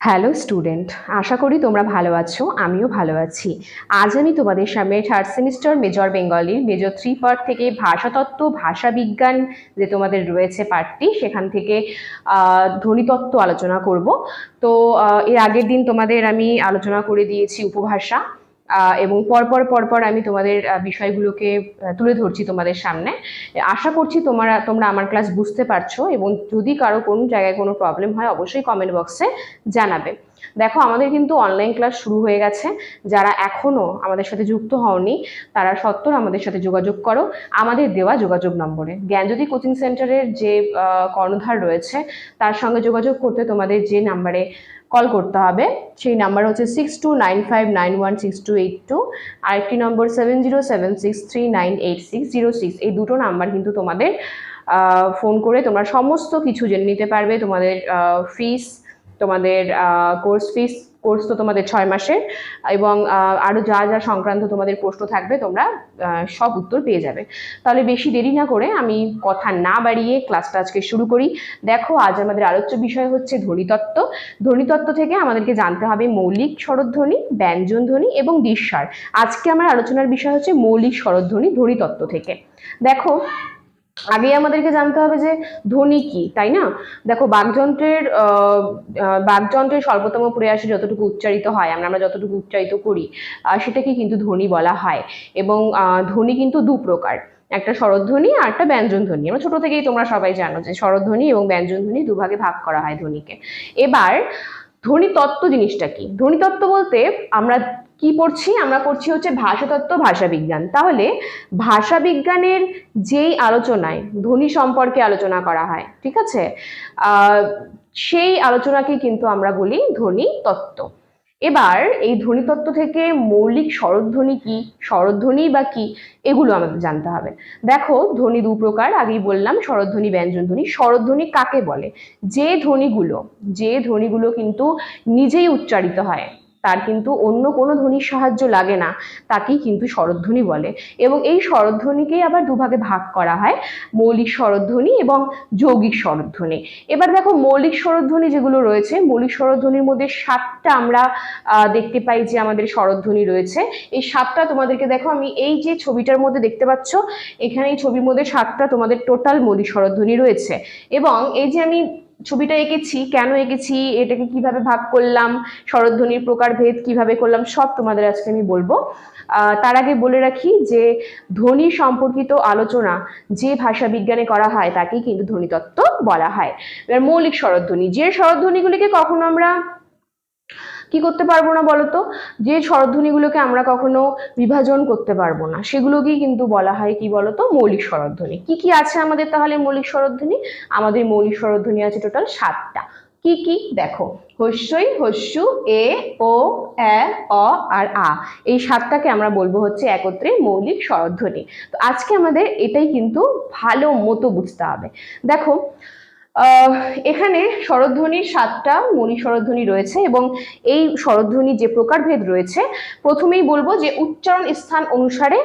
Hello student আশা করি তোমরা ভালো আছো, আমিও ভালো আছি। আজ আমি তোমাদের সামনে থার্ড সেমিস্টার মেজর বেঙ্গলির মেজর থ্রি পার্ট থেকে ভাষাতত্ত্ব ভাষাবিজ্ঞান যে তোমাদের রয়েছে পার্টটি সেখান থেকে ধ্বনিতত্ত্ব আলোচনা করব। তো এর আগের দিন তোমাদের আমি আলোচনা করে দিয়েছি উপভাষা। এবং পরপর পরপর আমি তোমাদের বিষয়গুলোকে তুলে ধরছি তোমাদের সামনে। আশা করছি তোমরা তোমরা আমার ক্লাস বুঝতে পারছ এবং যদি কারও কোনো জায়গায় কোনো প্রবলেম হয়, অবশ্যই কমেন্ট বক্সে জানাবে। দেখো, আমাদের কিন্তু অনলাইন ক্লাস শুরু হয়ে গেছে। যারা এখনও আমাদের সাথে যুক্ত হওনি, তারা সত্তর আমাদের সাথে যোগাযোগ করো। আমাদের দেওয়া যোগাযোগ নম্বরে। জ্ঞানজ্যোতি কোচিং সেন্টারের যে কর্ণধার রয়েছে, তার সঙ্গে যোগাযোগ করতে তোমাদের যে নাম্বারে কল করতে হবে, সেই নাম্বার হচ্ছে six two nine five nine one six two eight two আরেকটি number seven zero seven six three nine eight six zero six এই দুটো নাম্বার কিন্তু তোমাদের ফোন করে তোমরা সমস্ত কিছু জেনে নিতে পারবে। তোমাদের ফিস তোমাদের কোর্স ফিস কোর্স তো তোমাদের ছয় মাসের এবং আরও যা যা সংক্রান্ত তোমাদের প্রশ্ন থাকবে, তোমরা সব উত্তর পেয়ে যাবে। তাহলে বেশি দেরি না করে আমি কথা না বাড়িয়ে ক্লাসটা আজকে শুরু করি। দেখো, আজ আমাদের আলোচ্য বিষয় হচ্ছে ধ্বনিতত্ত্ব। ধ্বনিতত্ত্ব থেকে আমাদেরকে জানতে হবে মৌলিক স্বরধ্বনি, ব্যঞ্জন ধ্বনি এবং দৃশ্যার আজকে আমার আলোচনার বিষয় হচ্ছে মৌলিক স্বরধ্বনি ধ্বনিতত্ত্ব থেকে। দেখো আগে আমাদেরকে জানতে হবে যে ধ্বনি কি, তাই না? দেখো, বাকযন্ত্রের বাকযন্ত্রের স্বল্পতম প্রয়াসে যতটুকু উচ্চারিত হয়, আমরা আমরা যতটুকু উচ্চারিত করি সেটাকে কিন্তু ধ্বনি বলা হয়। এবং ধ্বনি কিন্তু দু প্রকার। একটা স্বরধ্বনি আর একটা ব্যঞ্জন ধ্বনি। আমরা ছোট থেকেই তোমরা সবাই জানো যে স্বরধ্বনি এবং ব্যঞ্জন ধ্বনি দুভাগে ভাগ করা হয় ধ্বনিকে। এবার ধ্বনি তত্ত্ব জিনিসটা কি? ধ্বনি তত্ত্ব বলতে আমরা কি পড়ছি? আমরা পড়ছি হচ্ছে ভাষাতত্ত্ব, ভাষাবিজ্ঞান। তাহলে ভাষাবিজ্ঞানের যেই আলোচনায় ধ্বনি সম্পর্কে আলোচনা করা হয়, ঠিক আছে? সেই আলোচনাকে কিন্তু আমরা বলি ধ্বনি তত্ত্ব এবার এই ধ্বনি তত্ত্ব থেকে মৌলিক স্বরধ্বনি কি? স্বরধ্বনি বা কি? এগুলো আমাদের জানতে হবে। দেখো, ধ্বনি দু প্রকার, আগেই বললাম, স্বরধ্বনি, ব্যঞ্জন ধ্বনি। স্বরধ্বনি কাকে বলে? যে ধ্বনিগুলো যে ধ্বনিগুলো কিন্তু নিজেই উচ্চারিত হয় তার কিন্তু অন্য কোনো ধ্বনির সাহায্য লাগে না, তাকেই কিন্তু স্বরধ্বনি বলে। এবং এই স্বরধ্বনিকেই আবার দুভাগে ভাগ করা হয়, মৌলিক স্বরধ্বনি এবং যৌগিক স্বরধ্বনি। এবার দেখো মৌলিক স্বরধ্বনি যেগুলো রয়েছে, মৌলিক স্বরধ্বনির মধ্যে সাতটা আমরা দেখতে পাই যে আমাদের স্বরধ্বনি রয়েছে। এই সাতটা তোমাদেরকে দেখো, আমি এই যে ছবিটার মধ্যে দেখতে পাচ্ছ, এখানে এই ছবির মধ্যে সাতটা তোমাদের টোটাল মৌলিক স্বরধ্বনি রয়েছে। এবং এই যে আমি ছবিটা এঁকেছি, কেন এঁকেছি, এটাকে কীভাবে ভাগ করলাম স্বরধ্বনির প্রকারভেদ কীভাবে করলাম, সব তোমাদের আজকে আমি বলব। তার আগে বলে রাখি যে ধ্বনি সম্পর্কিত আলোচনা যে ভাষা বিজ্ঞানে করা হয় তাকেই কিন্তু ধ্বনিতত্ত্ব বলা হয়। এবার মৌলিক স্বরধ্বনি যে স্বরধ্বনিগুলিকে কখনো আমরা কি করতে পারব না বলতো? যে স্বরধ্বনিগুলোকে আমরা কখনো বিভাজন করতে পারব না, সেগুলোকেই কিন্তু বলা হয় কি বলতো? মৌলিক স্বরধ্বনি। কি কি আছে আমাদের তাহলে মৌলিক স্বরধ্বনি? আমাদের মৌলিক স্বরধ্বনি আছে টোটাল সাতটা। কি কি? দেখো, হস্যই, হস্যু, এ, ও এ অ, আর আ। এই সাতটাকে আমরা বলব হচ্ছে একত্রে মৌলিক স্বরধ্বনি। তো আজকে আমাদের এটাই কিন্তু ভালো মতো বুঝতে হবে। দেখো এখানে স্বরধ্বনির সাতটা মৌলিক স্বরধ্বনি রয়েছে এবং এই স্বরধ্বনি যে প্রকারভেদ রয়েছে, প্রথমেই বলব যে উচ্চারণ স্থান অনুসারে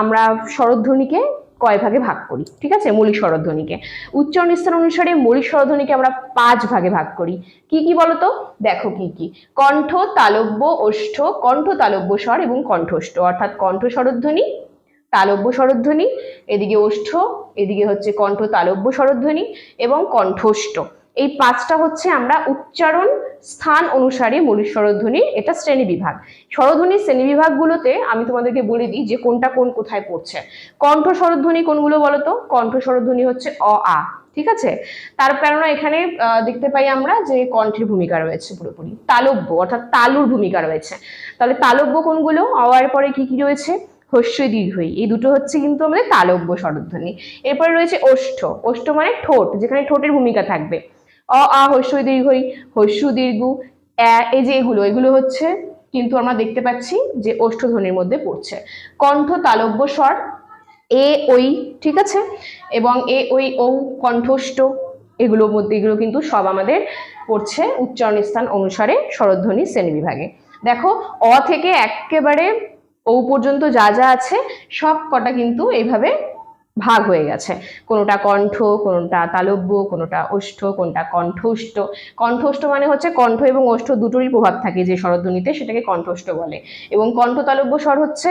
আমরা স্বরধ্বনিকে কয় ভাগে ভাগ করি, ঠিক আছে? মৌলিক স্বরধ্বনিকে উচ্চারণ স্থান অনুসারে মৌলিক স্বরধ্বনিকে আমরা পাঁচ ভাগে ভাগ করি। কি কি বলতো? দেখো কি কি। কণ্ঠ, তালব্য, ওষ্ঠ, কণ্ঠ, তালব্য স্বর এবং কণ্ঠস্থ অর্থাৎ কণ্ঠ স্বরধ্বনি তালব্য স্বরধ্বনি, এদিকে ওষ্ঠ, এদিকে হচ্ছে কণ্ঠ তালব্য স্বরধ্বনি এবং কণ্ঠস্থ এই পাঁচটা হচ্ছে আমরা উচ্চারণ স্থান অনুসারে মৌলিক স্বরধ্বনির এটা শ্রেণি বিভাগ। স্বরধ্বনির শ্রেণি বিভাগগুলোতে আমি তোমাদেরকে বলে দিই যে কোনটা কোন কোথায় পড়ছে। কণ্ঠ স্বরধ্বনি কোনগুলো বলতো? কণ্ঠ স্বরধ্বনি হচ্ছে অ, আ, ঠিক আছে? তার কেননা এখানে দেখতে পাই আমরা যে কণ্ঠের ভূমিকা রয়েছে পুরোপুরি। তালব্য, অর্থাৎ তালুর ভূমিকা রয়েছে। তাহলে তালব্য কোনগুলো? অ অওয়ার পরে কি কি রয়েছে? হস্যই দীর্ঘই এই দুটো হচ্ছে কিন্তু আমাদের তালব্য স্বরধ্বনি। এরপরে রয়েছে ওষ্ঠ ওষ্ঠ মানে ঠোঁট, যেখানে ঠোঁটের ভূমিকা থাকবে। অ, আ হস্যই দীর্ঘই হস্য দীর্ঘ এই যে এগুলো এগুলো হচ্ছে কিন্তু আমরা দেখতে পাচ্ছি যে ওষ্ঠধ্বনির মধ্যে পড়ছে। কণ্ঠ তালব্য স্বর, এ ওই ঠিক আছে? এবং এ ওই ও কণ্ঠস্থ এগুলোর মধ্যে, এগুলো কিন্তু সব আমাদের পড়ছে উচ্চারণ স্থান অনুসারে স্বরধ্বনি শ্রেণি বিভাগে দেখো, অ থেকে একেবারে ও পর্যন্ত যা যা আছে, সব কটা কিন্তু এইভাবে ভাগ হয়ে গেছে। কোনোটা কণ্ঠ, কোনোটা তালব্য, কোনোটা ওষ্ঠ, কোনটা কণ্ঠস্থ। কণ্ঠস্থ মানে হচ্ছে কণ্ঠ এবং ওষ্ঠ দুটোরই প্রভাব থাকে যে স্বরধ্বনিতে সেটাকে কণ্ঠস্থ বলে। এবং কণ্ঠ তালব্য স্বর হচ্ছে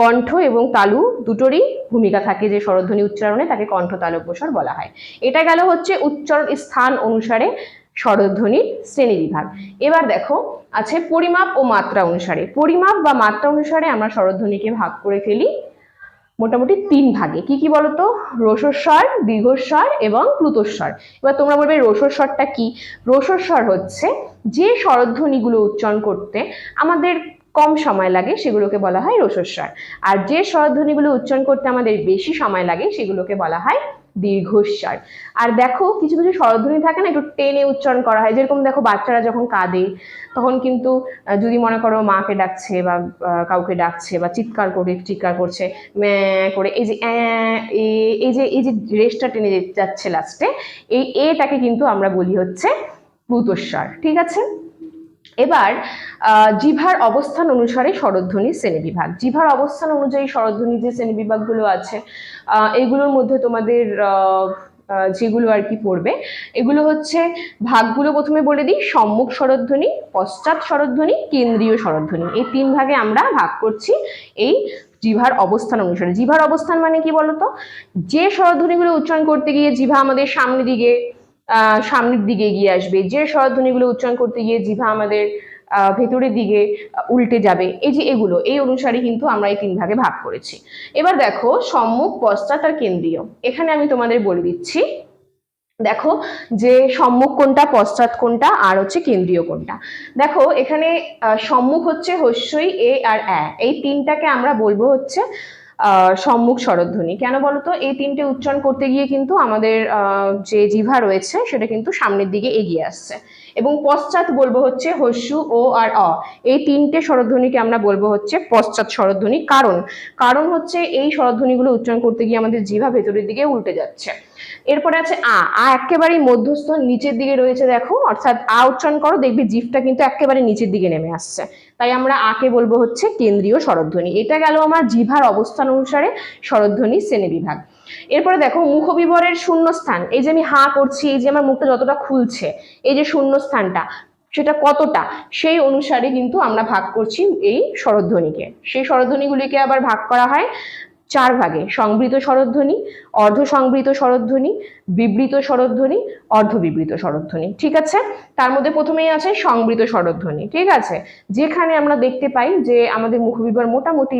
কণ্ঠ এবং তালু দুটোরই ভূমিকা থাকে যে স্বরধ্বনি উচ্চারণে তাকে কণ্ঠ তালব্য স্বর বলা হয়। এটা গেল হচ্ছে উচ্চারণ স্থান অনুসারে স্বরধ্বনির শ্রেণি বিভাগ এবার দেখো, আছে পরিমাপ ও মাত্রা অনুসারে। পরিমাপ বা মাত্রা অনুসারে আমরা স্বরধ্বনিকে ভাগ করে ফেলি মোটামুটি তিন ভাগে। কি কি বলতো? রসস্বর, দীর্ঘস্বর এবং প্লুতস্বর। এবার তোমরা বলবে, রসস্বরটা কি? রসস্বর হচ্ছে যে স্বরধ্বনিগুলো উচ্চারণ করতে আমাদের কম সময় লাগে, সেগুলোকে বলা হয় রসস্বর। আর যে স্বরধ্বনিগুলো উচ্চারণ করতে আমাদের বেশি সময় লাগে, সেগুলোকে বলা হয় দীর্ঘস্বর আর দেখো, কিছু কিছু স্বরধ্বনি থাকে না, একটু টেনে উচ্চারণ করা হয়। যেরকম দেখো, বাচ্চারা যখন কাঁদে, তখন কিন্তু যদি মনে করো মাকে ডাকছে বা কাউকে ডাকছে বা চিৎকার করে, চিৎকার করছে করে এই যে এই যে এই যে রেসটা টেনে যাচ্ছে লাস্টে এই এটাকে কিন্তু আমরা বলি হচ্ছে প্লুতস্বর ঠিক আছে? এবার জিভার অবস্থান অনুসারে স্বরধ্বনি শ্রেণীবিভাগ। জিভার অবস্থান অনুযায়ী স্বরধ্বনি যে শ্রেণীবিভাগগুলো আছে এগুলোর মধ্যে তোমাদের যেগুলো আর কি পড়বে, এগুলো হচ্ছে ভাগগুলো প্রথমে বলে দিই, সম্মুখ স্বরধ্বনি, পশ্চাৎ স্বরধ্বনি, কেন্দ্রীয় স্বরধ্বনি। এই তিন ভাগে আমরা ভাগ করছি এই জিভার অবস্থান অনুসারে। জিভার অবস্থান মানে কি বলতো? যে স্বরধ্বনিগুলো উচ্চারণ করতে গিয়ে জিভা আমাদের সামনের দিকে সামনের দিকে এগিয়ে আসবে। যে স্বরধ্বনিগুলো উচ্চারণ করতে গিয়ে জিভা আমাদের ভেতরের দিকে উল্টে যাবে। এই যে এগুলো, এই অনুসারে কিন্তু আমরা এই তিন ভাগে ভাগ করেছি। এবার দেখো, সম্মুখ পশ্চাৎ আর কেন্দ্রীয়। এখানে আমি তোমাদের বলে দিচ্ছি, দেখো যে সম্মুখ কোনটা, পশ্চাৎ কোনটা, আর হচ্ছে কেন্দ্রীয় কোনটা। দেখো, এখানে সম্মুখ হচ্ছে হস্যই এ আর অ্যা এই তিনটাকে আমরা বলব হচ্ছে সম্মুখ স্বরধ্বনি কেন বলতো? এই তিনটে উচ্চারণ করতে গিয়ে কিন্তু আমাদের যে জিভা রয়েছে, সেটা কিন্তু সামনের দিকে এগিয়ে আসছে। এবং পশ্চাৎ বলব হচ্ছে হস্যু, ও আর অ। এই তিনটে স্বরধ্বনিকে আমরা বলব হচ্ছে পশ্চাৎ স্বরধ্বনি। কারণ কারণ হচ্ছে এই স্বরধ্বনিগুলো উচ্চারণ করতে গিয়ে আমাদের জিভা ভেতরের দিকে উল্টে যাচ্ছে। এরপরে আছে আ। আ একেবারেই মধ্যস্থ নিচের দিকে রয়েছে দেখো, অর্থাৎ আ উচ্চারণ করো, দেখবি জিভটা কিন্তু একেবারে নিচের দিকে নেমে আসছে। তাই আমরা আকে বলব হচ্ছে কেন্দ্রীয় স্বরধ্বনি। এটা গেল আমার জিভার অবস্থান অনুসারে স্বরধ্বনি শ্রেণি বিভাগ। এরপরে দেখো মুখবিবরের শূন্যস্থান। এই যে আমি হা করছি, এই যে আমার মুখটা যতটা খুলছে, এই যে শূন্যস্থানটা, সেটা কতটা? সেই অনুসারে কিন্তু আমরা ভাগ করছি এই স্বরধ্বনিকে। সেই স্বরধ্বনিগুলিকে আবার ভাগ করা হয়। চার ভাগে, সংবৃত স্বরধ্বনি অর্ধ সংবৃত স্বরধ্বনি, বিবৃত স্বরধ্বনি, অর্ধবিবৃত স্বরধ্বনি। ঠিক আছে? তার মধ্যে প্রথমেই আছে সংবৃত স্বরধ্বনি। ঠিক আছে? যেখানে আমরা দেখতে পাই যে আমাদের মুখবিবর মোটামুটি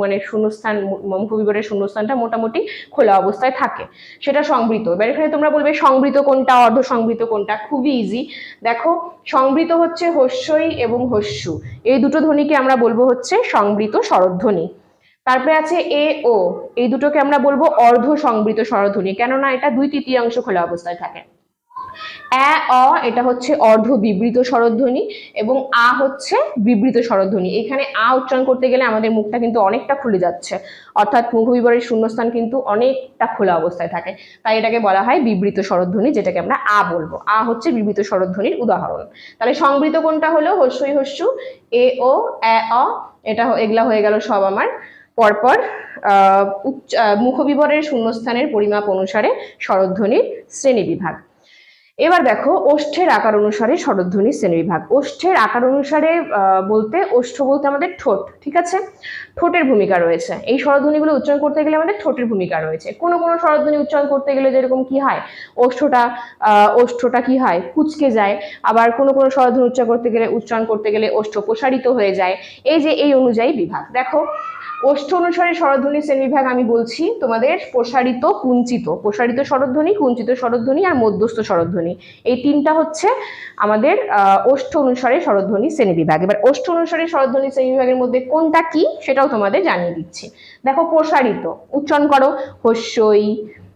মানে শূন্যস্থান, মুখবিবরের শূন্যস্থানটা মোটামুটি খোলা অবস্থায় থাকে। সেটা সংবৃত। এবার এখানে তোমরা বলবে সংবৃত কোনটা অর্ধ সংবৃত কোনটা? খুবই ইজি দেখো, সংবৃত হচ্ছে হস্যই এবং হস্যু। এই দুটো ধ্বনিকে আমরা বলব হচ্ছে সংবৃত স্বরধ্বনি। তারপরে আছে এ, ও। এই দুটোকে আমরা বলব অর্ধ সংবৃত স্বরধ্বনি, কেননা এটা দুই তৃতীয়াংশ খোলা অবস্থায় থাকে। অ্যা, অ এটা হচ্ছে অর্ধ বিবৃত স্বরধ্বনি এবং আ হচ্ছে বিবৃত স্বরধ্বনি। এখানে আ উচ্চারণ করতে গেলে আমাদের মুখটা কিন্তু অনেকটা খুলে যাচ্ছে। অর্থাৎ মুখবিবরের শূন্যস্থান কিন্তু অনেকটা খোলা অবস্থায় থাকে। তাই এটাকে বলা হয় বিবৃত স্বরধ্বনি, যেটাকে আমরা আ বলব। আ হচ্ছে বিবৃত স্বরধ্বনির উদাহরণ। তাহলে সংবৃত কোনটা হলো? হস্যই হস্যু, এ, ও, অ্যা, অ, এটা এগুলা হয়ে গেল সব আমার। পরপর মুখবিবরের শূন্যস্থানের পরিমাপ অনুসারে স্বরধ্বনির শ্রেণীবিভাগ এবার দেখো, ওষ্ঠের আকার অনুসারে স্বরধ্বনির শ্রেণীবিভাগ। ওষ্ঠের আকার অনুসারে বলতে ওষ্ঠ বলতে আমাদের ঠোঁট, ঠিক আছে? ঠোঁটের ভূমিকা রয়েছে। এই স্বরধ্বনিগুলো উচ্চারণ করতে গেলে আমাদের ঠোঁটের ভূমিকা রয়েছে। কোনো কোনো স্বরধ্বনি উচ্চারণ করতে গেলে যেরকম কি হয়? ওষ্ঠটা ওষ্ঠটা কি হয়? কুচকে যায়। আবার কোনো কোনো স্বরধ্বনি উচ্চারণ করতে গেলে, উচ্চারণ করতে গেলে ওষ্ঠ প্রসারিত হয়ে যায়। এই যে এই অনুযায়ী বিভাগ। দেখো, ওষ্ঠ অনুসারে স্বরধ্বনি শ্রেণীবিভাগ আমি বলছি তোমাদের প্রসারিত, কুঞ্চিত। প্রসারিত স্বরধ্বনি, কুঞ্চিত স্বরধ্বনি আর মধ্যস্থ স্বরধ্বনি। এই তিনটা হচ্ছে আমাদের ওষ্ঠ অনুসারে স্বরধ্বনি শ্রেণীবিভাগ এবার ওষ্ঠ অনুসারে স্বরধ্বনি শ্রেণীবিভাগের মধ্যে কোনটা কি সেটাও তোমাদের জানিয়ে দিচ্ছি। দেখো প্রসারিত, উচ্চারণ করো হস্যই,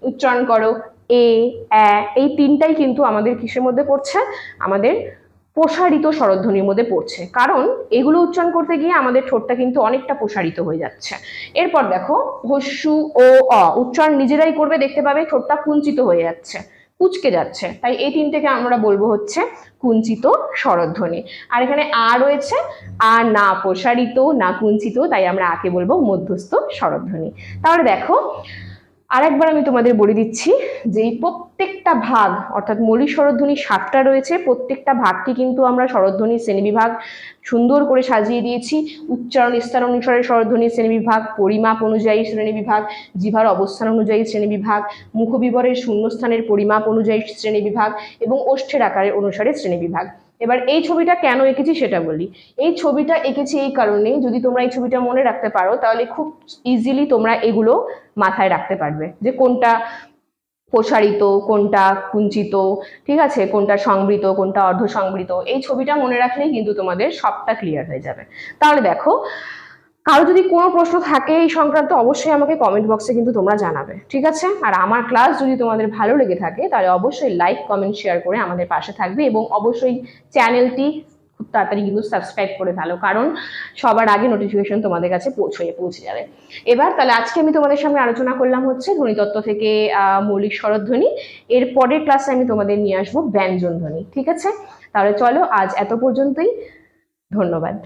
উচ্চারণ করো এ এই তিনটাই কিন্তু আমাদের কিসের মধ্যে পড়ছে? আমাদের প্রসারিত স্বরধ্বনির মধ্যে পড়ছে। কারণ এগুলো উচ্চারণ করতে গিয়ে আমাদের ঠোঁটটা কিন্তু অনেকটা প্রসারিত হয়ে যাচ্ছে। এরপর দেখো হস্যু ও অ, উচ্চারণ নিজেরাই করবে, দেখতে পাবে ঠোঁটটা কুঞ্চিত হয়ে যাচ্ছে। কুচকে যাচ্ছে। তাই এই তিনটেকে আমরা বলব হচ্ছে কুঞ্চিত স্বরধ্বনি। আর এখানে আ রয়েছে, আ না প্রসারিত, না কুঞ্চিত, তাই আমরা আকে বলব মধ্যস্থ স্বরধ্বনি। তাহলে দেখো আরেকবার আমি তোমাদের বলে দিচ্ছি যে প্রত্যেকটা ভাগ, অর্থাৎ মৌলিক স্বরধ্বনি সাতটা রয়েছে, প্রত্যেকটা ভাগকে কিন্তু আমরা স্বরধ্বনি শ্রেণীবিভাগ সুন্দর করে সাজিয়ে দিয়েছি। উচ্চারণ স্তর অনুসারে স্বরধ্বনি শ্রেণীবিভাগ, পরিমাপ অনুযায়ী শ্রেণীবিভাগ, জিভার অবস্থান অনুযায়ী শ্রেণীবিভাগ, মুখবিবরের শূন্যস্থানের পরিমাপ অনুযায়ী শ্রেণীবিভাগ এবং ওষ্ঠের আকারের অনুসারে শ্রেণীবিভাগ। এবার এই ছবিটা কেন এঁকেছি সেটা বলি। এই ছবিটা এঁকেছি এই কারণে যদি তোমরা এই ছবিটা মনে রাখতে পারো, তাহলে খুব ইজিলি তোমরা এগুলো মাথায় রাখতে পারবে যে কোনটা প্রসারিত, কোনটা কুঞ্চিত, ঠিক আছে? কোনটা সংবৃত, কোনটা অর্ধ সংবৃত এই ছবিটা মনে রাখলেই কিন্তু তোমাদের সবটা ক্লিয়ার হয়ে যাবে। তাহলে দেখো কারও যদি কোনো প্রশ্ন থাকে এই সংক্রান্ত, অবশ্যই আমাকে কমেন্ট বক্সে কিন্তু তোমরা জানাবে, ঠিক আছে? আর আমার ক্লাস যদি তোমাদের ভালো লেগে থাকে, তাহলে অবশ্যই লাইক কমেন্ট শেয়ার করে আমাদের পাশে থাকবে এবং অবশ্যই চ্যানেলটি খুব তাড়াতাড়ি কিন্তু সাবস্ক্রাইব করে ফেলো, কারণ সবার আগে নোটিফিকেশন তোমাদের কাছে পৌঁছে পৌঁছে যাবে। এবার তাহলে আজকে আমি তোমাদের সামনে আলোচনা করলাম হচ্ছে ধ্বনিতত্ত্ব থেকে মৌলিক স্বরধ্বনি। এর পরের ক্লাসে আমি তোমাদের নিয়ে আসব ব্যঞ্জন ধ্বনি, ঠিক আছে? তাহলে চলো আজ এত পর্যন্তই, ধন্যবাদ।